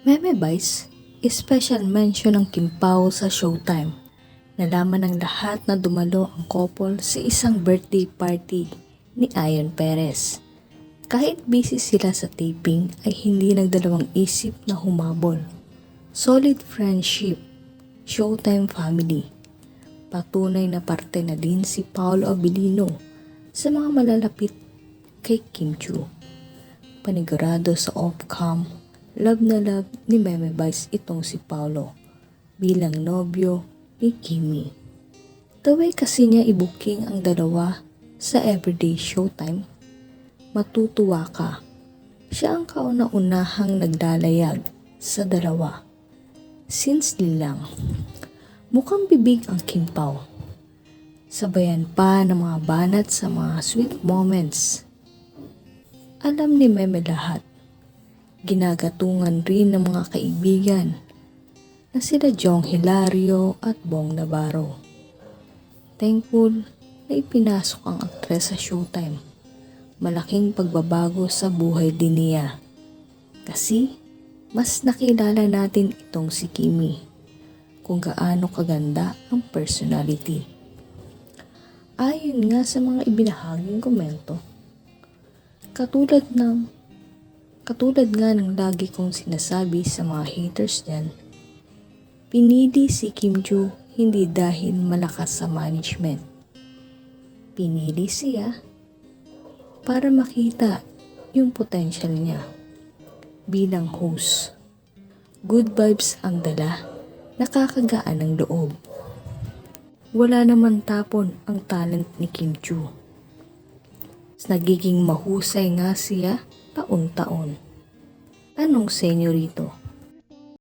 Meme Vice, special mention ng Kim Pao sa Showtime. Nalaman ng lahat na dumalo ang couple sa isang birthday party ni Ayon Perez. Kahit busy sila sa taping ay hindi nagdalawang isip na humabol. Solid friendship, Showtime family. Patunay na parte na din si Paolo Abilino sa mga malalapit kay Kim Chu. Panigurado sa off-cam, love na love ni Meme Vice itong si Paolo bilang nobyo ni Kimi. The way kasi niya ibuking ang dalawa sa everyday showtime, matutuwa ka. Siya ang kauna-unahang naglalayag sa dalawa. Since nilang, mukhang bibig ang Kim Pao. Sabayan pa ng mga banat sa mga sweet moments. Alam ni Meme lahat. Ginagatungan rin ng mga kaibigan na sila Jong Hilario at Bong Navarro. Thankful na ipinasok ang aktres sa showtime. Malaking pagbabago sa buhay din niya. Kasi mas nakilala natin itong si Kimi kung gaano kaganda ang personality. Ayon nga sa mga ibinahaging komento, katulad ng katulad nga ng lagi kong sinasabi sa mga haters dyan, pinili si Kim Joo hindi dahil malakas sa management. Pinili siya para makita yung potential niya bilang host. Good vibes ang dala, nakakagaan ng loob. Wala naman tapon ang talent ni Kim Chu. Nagiging mahusay nga siya taon-taon. Anong senyorito?